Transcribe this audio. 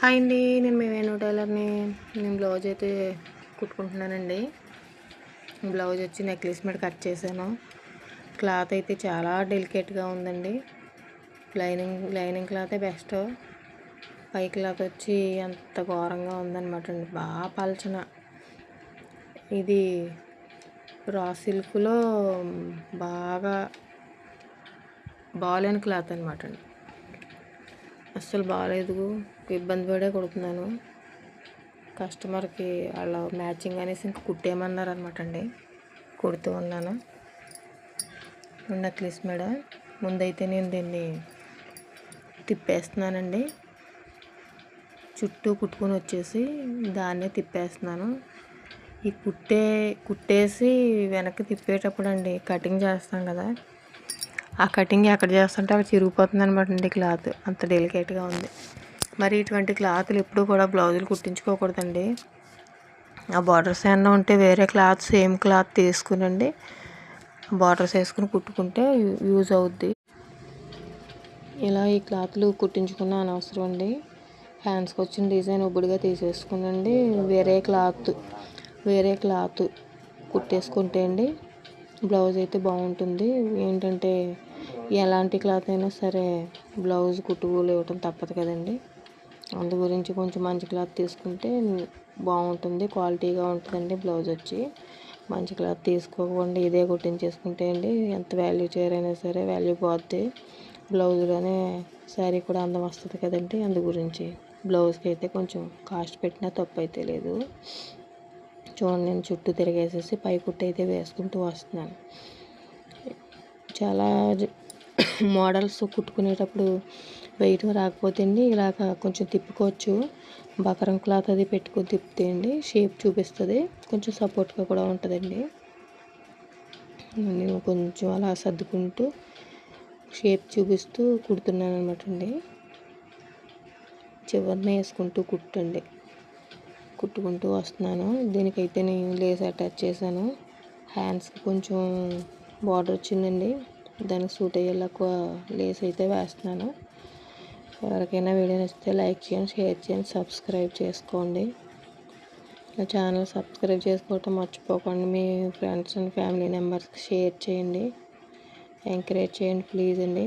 Hi అండి నేను మీ వేణు టైలర్ని. నేను బ్లౌజ్ అయితే కుట్టుకుంటున్నానండి. బ్లౌజ్ వచ్చి నెక్లెస్ మీద కట్ చేశాను. క్లాత్ అయితే చాలా డెలికేట్గా ఉందండి. లైనింగ్ లైనింగ్ క్లాతే బెస్ట్. పై క్లాత్ వచ్చి అంత ఘోరంగా ఉందన్నమాట అండి. బాగా పలచన. ఇది రా సిల్క్లో బాగా బాగాలేని క్లాత్ అనమాట అండి. అస్సలు బాగాలేదు ఇబ్బంది పడే కుడుతున్నాను. కస్టమర్కి వాళ్ళ మ్యాచింగ్ అనేసి ఇంక కుట్టేయమన్నారు అనమాట అండి. కుడుతూ ఉన్నాను. నెక్లెస్ మేడ. ముందైతే నేను దీన్ని తిప్పేస్తున్నానండి. చుట్టూ కుట్టుకొని వచ్చేసి దాన్నే తిప్పేస్తున్నాను. ఈ కుట్టే కుట్టేసి వెనక్కి తిప్పేటప్పుడు అండి కటింగ్ చేస్తాం కదా ఆ కటింగ్ ఎక్కడ చేస్తుంటే అక్కడ చిరిగిపోతుంది అనమాట అండి క్లాత్. అంత డెలికేట్గా ఉంది. మరి ఇటువంటి క్లాత్లు ఎప్పుడు కూడా బ్లౌజులు కుట్టించుకోకూడదండి. ఆ బార్డర్స్ ఏమన్నా ఉంటే వేరే క్లాత్ సేమ్ క్లాత్ తీసుకునండి. బార్డర్స్ వేసుకుని కుట్టుకుంటే యూజ్ అవుద్ది. ఇలా ఈ క్లాత్లు కుట్టించుకున్న అనవసరం అండి. హ్యాండ్స్కి వచ్చిన డిజైన్ ఒబ్బుడిగా తీసేసుకునండి. వేరే క్లాత్ వేరే క్లాత్ కుట్టేసుకుంటే అండి బ్లౌజ్ అయితే బాగుంటుంది. ఏంటంటే ఎలాంటి క్లాత్ అయినా సరే బ్లౌజ్ కుట్టుకోలు ఇవ్వటం తప్పదు కదండి. అందు గురించి కొంచెం మంచి క్లాత్ తీసుకుంటే బాగుంటుంది క్వాలిటీగా ఉంటుందండి బ్లౌజ్ వచ్చి. మంచి క్లాత్ తీసుకోకుండా ఇదే కుట్టించేసుకుంటే అండి ఎంత వాల్యూ చేయరైనా సరే వాల్యూ పోద్ది. బ్లౌజ్లోనే శారీ కూడా అందం వస్తుంది కదండి. అందు గురించి బ్లౌజ్కి అయితే కొంచెం కాస్ట్ పెట్టినా తప్పు అయితే లేదు. చూడండి నేను చుట్టూ తిరిగేసేసి పై కుట్టు అయితే వేసుకుంటూ వస్తున్నాను. చాలా మోడల్స్ కుట్టుకునేటప్పుడు వెయిట్ రాకపోతే అండి ఇలాగ కొంచెం తిప్పుకోవచ్చు. బకరం క్లాత్ అది పెట్టుకొని తిప్పితే అండి షేప్ చూపిస్తుంది. కొంచెం సపోర్ట్గా కూడా ఉంటుందండి. నేను కొంచెం అలా సర్దుకుంటూ షేప్ చూపిస్తూ కుడుతున్నాను అనమాట అండి. చివరిన వేసుకుంటూ కుట్టండి. కుట్టుకుంటూ వస్తున్నాను. దీనికైతే నేను లేస్ అటాచ్ చేశాను. హ్యాండ్స్కి కొంచెం బార్డర్ వచ్చిందండి. దానికి సూట్ అయ్యేలా లేస్ అయితే వేస్తున్నాను. ఎవరికైనా వీడియో నచ్చితే లైక్ చేయండి షేర్ చేయండి సబ్స్క్రైబ్ చేసుకోండి. నా ఛానల్ సబ్స్క్రైబ్ చేసుకోవటం మర్చిపోకండి. మీ ఫ్రెండ్స్ అండ్ ఫ్యామిలీ మెంబర్స్కి షేర్ చేయండి. ఎంకరేజ్ చేయండి ప్లీజ్ అండి.